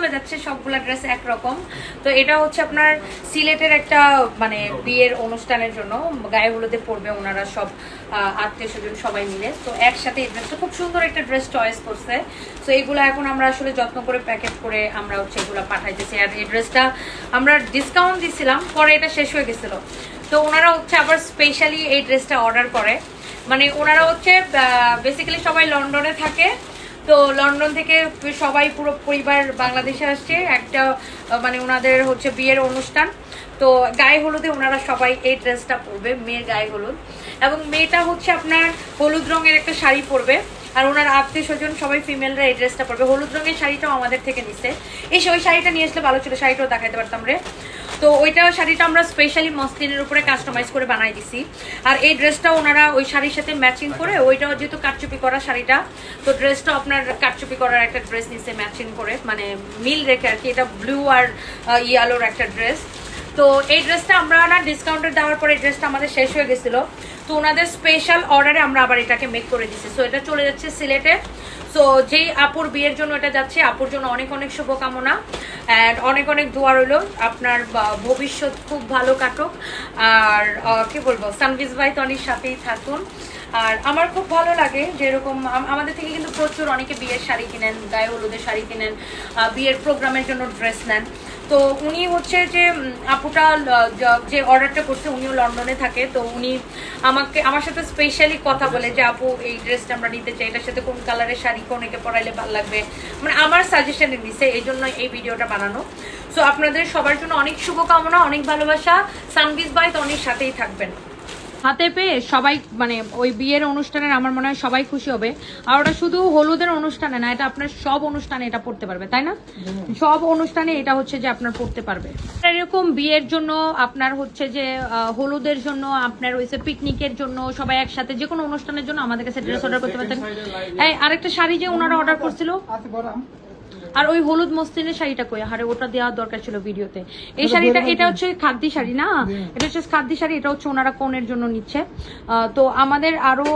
চলে যাচ্ছে সবগুলা ড্রেস একরকম। তো এটা হচ্ছে আপনার সিলেটের একটা মানে বিয়ের অনুষ্ঠানের জন্য। গায়ে হলুদে পড়বে ওনারা সব আত্মীয় স্বজন সবাই মিলে। তো একসাথে এই ড্রেসটা খুব সুন্দর একটা ড্রেস চয়েস করছে। তো এইগুলো এখন আমরা আসলে যত্ন করে প্যাকেট করে আমরা হচ্ছে এগুলো পাঠাইতেছি। আর এই ড্রেসটা আমরা ডিসকাউন্ট দিছিলাম, পরে এটা শেষ হয়ে গেছিল। তো ওনারা হচ্ছে আবার স্পেশালি এই ড্রেসটা অর্ডার করে। মানে ওনারা হচ্ছে বেসিক্যালি সবাই লন্ডনে থাকে। তো লন্ডন থেকে সবাই পুরো পরিবার বাংলাদেশে আসছে। একটা মানে ওনাদের হচ্ছে বিয়ের অনুষ্ঠান। তো গায়ে হলুদে ওনারা সবাই এই ড্রেসটা পরবে, মেয়ের গায়ে হলুদ। এবং মেয়েটা হচ্ছে আপনার হলুদ রঙের একটা শাড়ি পরবে। আর ওনার আত্মীয় স্বজন সবাই ফিমেলরা এই ড্রেসটা পরবে। হলুদ রঙের শাড়িটাও আমাদের থেকে নিচ্ছে। এসে ওই শাড়িটা নিয়ে আসলে ভালো ছিল, শাড়িটাও দেখাইতে পারতাম রে। তো ওইটা শাড়িটা আমরা স্পেশালি মসলিনের উপরে কাস্টমাইজ করে বানাই দিছি। আর এই ড্রেসটা ওনারা ওই শাড়ির সাথে ম্যাচিং করে ওইটাও যেহেতু কাটচুপি করা শাড়িটা, তো ড্রেসটা আপনার কাটচুপি করার একটা ড্রেস নিচ্ছে ম্যাচিং করে মানে মিল রেখে আর কি, এটা ব্লু আর ইয়ালোর একটা ড্রেস তো এই ড্রেসটা আমরা না ডিসকাউন্টে দেওয়ার পরে ড্রেসটা আমাদের শেষ হয়ে গেছিল। তো ওনাদের স্পেশাল অর্ডারে আমরা আবার এটাকে মেক করে দিচ্ছি সো এটা চলে যাচ্ছে সিলেটে। সো যেই আপুর বিয়ের জন্য এটা যাচ্ছে, আপুর জন্য অনেক অনেক শুভকামনা। অ্যান্ড অনেক অনেক দোয়া রইল। আপনার ভবিষ্যৎ খুব ভালো কাটুক। আর কি বলব? সানভিজ ভাই, তনির সাথেই থাকুন। আর আমার খুব ভালো লাগে যেরকম আম- আমাদের থেকে কিন্তু প্রচুর অনেকে বিয়ের শাড়ি কিনেন, গায়ে হলুদের শাড়ি কিনেন বিয়ের প্রোগ্রামের জন্য ড্রেস নেন। তো উনি হচ্ছে যে আপুটা যে অর্ডারটা করছে, উনিও লন্ডনে থাকে। তো উনি আমাকে, আমার সাথে স্পেশালি কথা বলে যে, আপু, এই ড্রেসটা আমরা নিতে চাই, এটার সাথে কোন কালারের শাড়ি কোনকে পরাইলে ভালো লাগবে? মানে আমার সাজেশনে দিছে, এই জন্য এই ভিডিওটা বানানো। সো আপনাদের সবার জন্য অনেক শুভকামনা, অনেক ভালোবাসা। সানবিজ বাই তো অনেক সাথেই থাকবেন। হাতে পেয়ে সবাই মানে ওই বিয়ের অনুষ্ঠানের আমার মনে হয় সবাই খুশি হবে। আর ওটা শুধু হলুদের অনুষ্ঠানে না এটা আপনার সব অনুষ্ঠানে এটা পড়তে পারবে তাই না? সব অনুষ্ঠানে এটা হচ্ছে যে আপনার পড়তে পারবে। এরকম বিয়ের জন্য আপনার হচ্ছে যে হলুদের জন্য আপনার হয়েছে পিকনিকের জন্য সবাই একসাথে যে কোনো অনুষ্ঠানের জন্য আমাদের কাছে ড্রেস অর্ডার করতে পারতেন। এই আরেকটা শাড়ি যে ওনারা অর্ডার করছিল? আর ওই হলুদ মসলিনের শাড়িটা কই? আরে ওটা দেওয়ার দরকার ছিল ভিডিওতে। এই শাড়িটা এটা হচ্ছে খাদ্যি শাড়ি না? এটা হচ্ছে খাদ্যি শাড়ি এটা হচ্ছে ওনারা কোনের জন্য নিচ্ছে। আহ, তো আমাদের আরও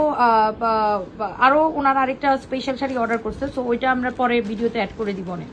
আরও ওনারা আরেকটা স্পেশাল শাড়ি অর্ডার করছে তো ওইটা আমরা পরে ভিডিওতে অ্যাড করে দিব অনেক।